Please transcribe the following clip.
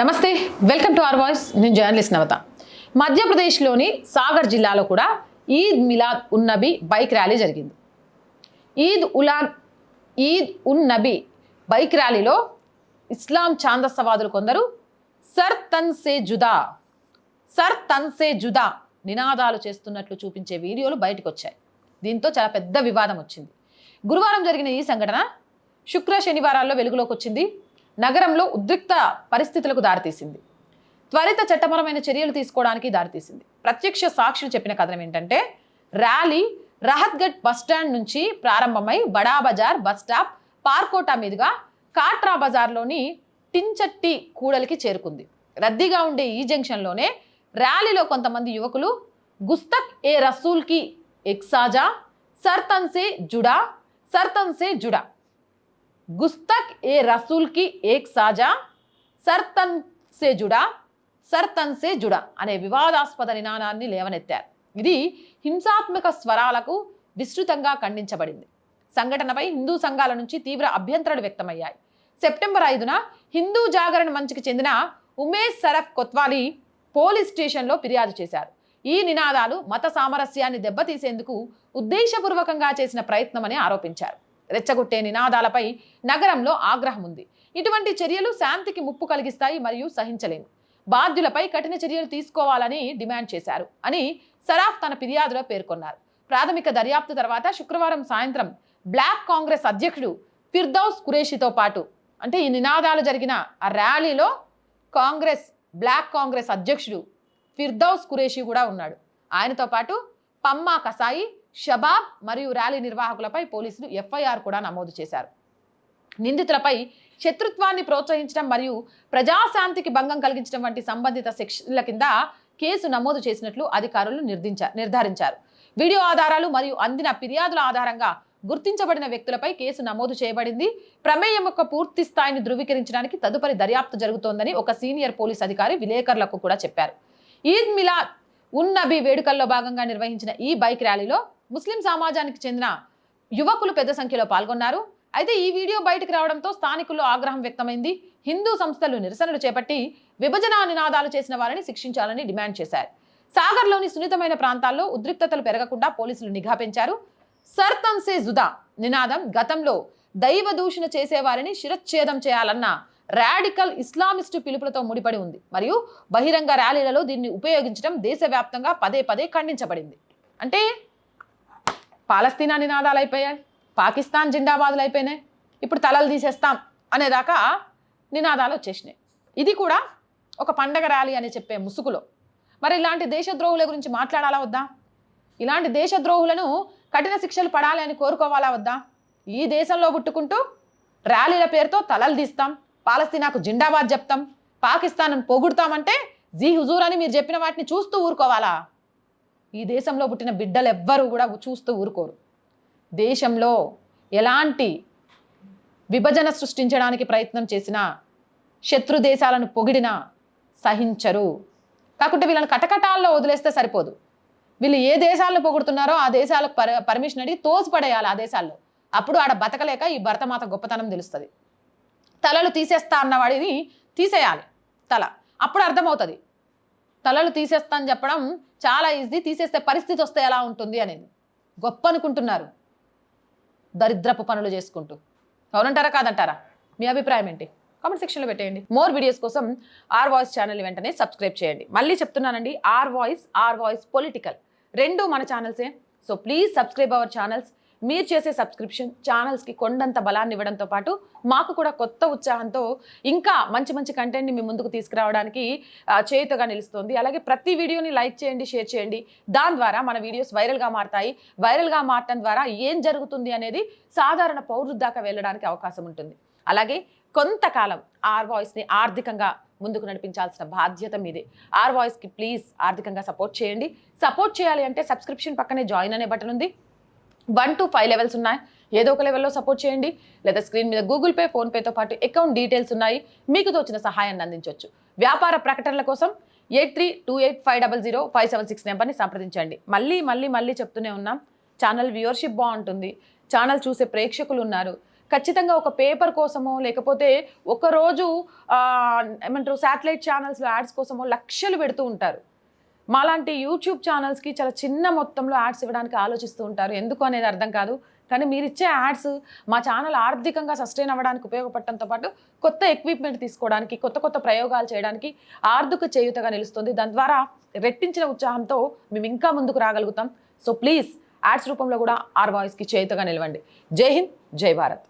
నమస్తే welcome to R voice. నేను journalist Navatha. మధ్యప్రదేశ్లోని సాగర్ జిల్లాలో కూడా ఈద్ మిలాద్ ఉన్ నబీ బైక్ ర్యాలీ జరిగింది. ఈద్ ఉలాన్ ఈద్ ఉన్ నబీ బైక్ ర్యాలీలో ఇస్లాం ఛాందస్సవాదులు కొందరు సర్ తన్ సే జుదా సర్ తన్ సే జుదా నినాదాలు చేస్తున్నట్లు చూపించే వీడియోలు బయటకు వచ్చాయి దీంతో చాలా పెద్ద వివాదం వచ్చింది. గురువారం జరిగిన ఈ సంఘటన శుక్ర శనివారాల్లో వెలుగులోకి వచ్చింది. నగరంలో ఉద్రిక్త పరిస్థితులకు దారితీసింది. త్వరిత చట్టపరమైన చర్యలు తీసుకోవడానికి దారితీసింది. ప్రత్యక్ష సాక్షులు చెప్పిన కథనం ఏంటంటే ర్యాలీ రహత్గఢ్ బస్టాండ్ నుంచి ప్రారంభమై బడా బజార్ బస్ స్టాప్ పార్కోటా మీదుగా కాట్రా బజార్లోని టించట్టి కూడలికి చేరుకుంది. రద్దీగా ఉండే ఈ జంక్షన్లోనే ర్యాలీలో కొంతమంది యువకులు గుస్తక్ ఏ రసూల్కి ఎక్సాజా సర్తన్సే జుడా సర్తన్సే జుడా గుస్తక్ ఏ రసూల్కి ఏక్ సాజా? సర్తన్ సే జుడా? సర్తన్ సే జుడా అనే వివాదాస్పద నినాదాన్ని లేవనెత్తారు. ఇది హింసాత్మక స్వరాలకు విస్తృతంగా ఖండించబడింది. సంఘటనపై హిందూ సంఘాల నుంచి తీవ్ర అభ్యంతరాలు వ్యక్తమయ్యాయి. సెప్టెంబర్ ఐదున హిందూ జాగరణ మంచికి చెందిన ఉమేష్ సరఫ్ కొత్వాలీ పోలీస్ స్టేషన్లో ఫిర్యాదు చేశారు. ఈ నినాదాలు మత సామరస్యాన్ని దెబ్బతీసేందుకు ఉద్దేశపూర్వకంగా చేసిన ప్రయత్నమని ఆరోపించారు. రెచ్చగొట్టే నినాదాలపై నగరంలో ఆగ్రహం ఉంది. ఇటువంటి చర్యలు శాంతికి ముప్పు కలిగిస్తాయి మరియు సహించలేము. బాధ్యులపై కఠిన చర్యలు తీసుకోవాలని డిమాండ్ చేశారు అని సరాఫ్ తన ఫిర్యాదులో పేర్కొన్నారు. ప్రాథమిక దర్యాప్తు తర్వాత శుక్రవారం సాయంత్రం బ్లాక్ కాంగ్రెస్ అధ్యక్షుడు ఫిర్దౌస్ కురేషితో పాటు అంటే ఈ నినాదాలు జరిగిన ఆ ర్యాలీలో కాంగ్రెస్ బ్లాక్ కాంగ్రెస్ అధ్యక్షుడు ఫిర్దౌస్ కురేషి కూడా ఉన్నాడు. ఆయనతో పాటు పమ్మా కసాయి షబాబ్ మరియు ర్యాలీ నిర్వాహకులపై పోలీసులు ఎఫ్ఐఆర్ కూడా నమోదు చేశారు. నిందితులపై శత్రుత్వాన్ని ప్రోత్సహించడం మరియు ప్రజాశాంతికి భంగం కలిగించడం వంటి సంబంధిత శిక్షల కింద కేసు నమోదు చేసినట్లు అధికారులు నిర్దించా నిర్ధారించారు. వీడియో ఆధారాలు మరియు అందిన ఫిర్యాదుల ఆధారంగా గుర్తించబడిన వ్యక్తులపై కేసు నమోదు చేయబడింది. ప్రమేయం యొక్క పూర్తి స్థాయిని ధృవీకరించడానికి తదుపరి దర్యాప్తు జరుగుతోందని ఒక సీనియర్ పోలీస్ అధికారి విలేకరులకు కూడా చెప్పారు. ఈద్ మిలా ఉన్నబీ వేడుకల్లో భాగంగా నిర్వహించిన ఈ బైక్ ర్యాలీలో ముస్లిం సమాజానికి చెందిన యువకులు పెద్ద సంఖ్యలో పాల్గొన్నారు. అయితే ఈ వీడియో బయటకు రావడంతో స్థానికుల్లో ఆగ్రహం వ్యక్తమైంది. హిందూ సంస్థలు నిరసనలు చేపట్టి విభజన నినాదాలు చేసిన వారిని శిక్షించాలని డిమాండ్ చేశారు. సాగర్లోని సున్నితమైన ప్రాంతాల్లో ఉద్రిక్తతలు పెరగకుండా పోలీసులు నిఘా పెంచారు. సర్తన్ జుదా నినాదం గతంలో దైవ దూషణ చేసేవారిని శిరచ్ఛేదం చేయాలన్న రాడికల్ ఇస్లామిస్టు పిలుపులతో ముడిపడి ఉంది. మరియు బహిరంగ ర్యాలీలలో దీన్ని ఉపయోగించడం దేశవ్యాప్తంగా పదే పదే ఖండించబడింది. అంటే పాలస్తీనా నినాదాలు అయిపోయాయి పాకిస్తాన్ జిందాబాదులు అయిపోయినాయి. ఇప్పుడు తలలు తీసేస్తాం అనేదాకా నినాదాలు వచ్చేసినాయి. ఇది కూడా ఒక పండగ ర్యాలీ అని చెప్పే ముసుగులో. మరి ఇలాంటి దేశద్రోహుల గురించి మాట్లాడాలా వద్దా? ఇలాంటి దేశద్రోహులను కఠిన శిక్షలు పడాలి అని కోరుకోవాలా వద్దా? ఈ దేశంలో పుట్టుకుంటూ ర్యాలీల పేరుతో తలలు తీస్తాం పాలస్తీనాకు జిండాబాద్ చెప్తాం పాకిస్తాన్ పొగుడతామంటే జీ హుజూర్ అని మీరు చెప్పిన వాటిని చూస్తూ ఊరుకోవాలా? ఈ దేశంలో పుట్టిన బిడ్డలు ఎవ్వరూ కూడా చూస్తూ ఊరుకోరు. దేశంలో ఎలాంటి విభజన సృష్టించడానికి ప్రయత్నం చేసినా శత్రు దేశాలను పొగిడినా సహించరు. కాకుంటే వీళ్ళని కటకటాల్లో వదిలేస్తే సరిపోదు. వీళ్ళు ఏ దేశాలను పొగుడుతున్నారో ఆ దేశాలకు పర్ పర్మిషన్ అడిగి తోసిపడేయాలి ఆ దేశాల్లో. అప్పుడు ఆడ బతకలేక ఈ భరతమాత గొప్పతనం తెలుస్తుంది. తలలు తీసేస్తా అన్నవాడిని తీసేయాలి. తల. అప్పుడు అర్థమవుతుంది. తలలు తీసేస్తాను చెప్పడం చాలా ఈజీ. తీసేస్తే పరిస్థితి వస్తే ఎలా ఉంటుంది అనేది గొప్ప అనుకుంటున్నారు దరిద్రపు పనులు చేసుకుంటూ. అవునంటారా కాదంటారా? మీ అభిప్రాయం ఏంటి? కామెంట్ సెక్షన్లో పెట్టేయండి. మోర్ వీడియోస్ కోసం ఆర్ వాయిస్ ఛానల్ వెంటనే సబ్స్క్రైబ్ చేయండి. మళ్ళీ చెప్తున్నానండి R voice R voice political. రెండు మన ఛానల్సే. So please subscribe our channels. మీరు చేసే సబ్స్క్రిప్షన్ ఛానల్స్కి కొండంత బలాన్ని ఇవ్వడంతో పాటు మాకు కూడా కొత్త ఉత్సాహంతో ఇంకా మంచి మంచి కంటెంట్ని మీ ముందుకు తీసుకురావడానికి చేయుతగా నిలుస్తుంది. అలాగే ప్రతి వీడియోని లైక్ చేయండి షేర్ చేయండి. దాని ద్వారా మన వీడియోస్ వైరల్గా మారతాయి. వైరల్గా మారటం ద్వారా ఏం జరుగుతుంది అనేది సాధారణ పౌరుల దాకా వెళ్ళడానికి అవకాశం ఉంటుంది. అలాగే కొంతకాలం ఆర్ వాయిస్ని ఆర్థికంగా ముందుకు నడిపించాల్సిన బాధ్యత మీదే. ఆర్ వాయిస్కి ప్లీజ్ ఆర్థికంగా సపోర్ట్ చేయండి. సపోర్ట్ చేయాలి అంటే సబ్స్క్రిప్షన్ పక్కనే జాయిన్ అనే బటన్ ఉంది. వన్ టు ఫైవ్ లెవెల్స్ ఉన్నాయి. ఏదో ఒక లెవెల్లో సపోర్ట్ చేయండి. లేదా స్క్రీన్ మీద గూగుల్ పే ఫోన్పేతో పాటు అకౌంట్ డీటెయిల్స్ ఉన్నాయి. మీకు తోచిన సహాయాన్ని అందించవచ్చు వ్యాపార ప్రకటనల కోసం eight three two eight five double zero five seven six నెంబర్ని సంప్రదించండి. మళ్ళీ మళ్ళీ మళ్ళీ చెప్తూనే ఉన్నాం. ఛానల్ వ్యూవర్షిప్ బాగుంటుంది. ఛానల్ చూసే ప్రేక్షకులు ఉన్నారు. ఖచ్చితంగా ఒక పేపర్ కోసమో లేకపోతే ఒకరోజు ఏమంటారు శాటిలైట్ ఛానల్స్లో యాడ్స్ కోసమో లక్షలు పెడుతూ ఉంటారు. మాలాంటి యూట్యూబ్ ఛానల్స్కి చాలా చిన్న మొత్తంలో యాడ్స్ ఇవ్వడానికి ఆలోచిస్తూ ఉంటారు. ఎందుకు అనేది అర్థం కాదు. కానీ మీరు ఇచ్చే యాడ్స్ మా ఛానల్ ఆర్థికంగా సస్టైన్ అవ్వడానికి ఉపయోగపడటంతో పాటు కొత్త ఎక్విప్మెంట్ తీసుకోవడానికి కొత్త కొత్త ప్రయోగాలు చేయడానికి ఆర్థిక చేయుతగా నిలుస్తుంది. దాని ద్వారా రెట్టించిన ఉత్సాహంతో మేము ఇంకా ముందుకు రాగలుగుతాం. సో ప్లీజ్ యాడ్స్ రూపంలో కూడా ఆర్ వాయిస్కి చేయుతగా నిలవండి. జై హింద్ జై భారత్.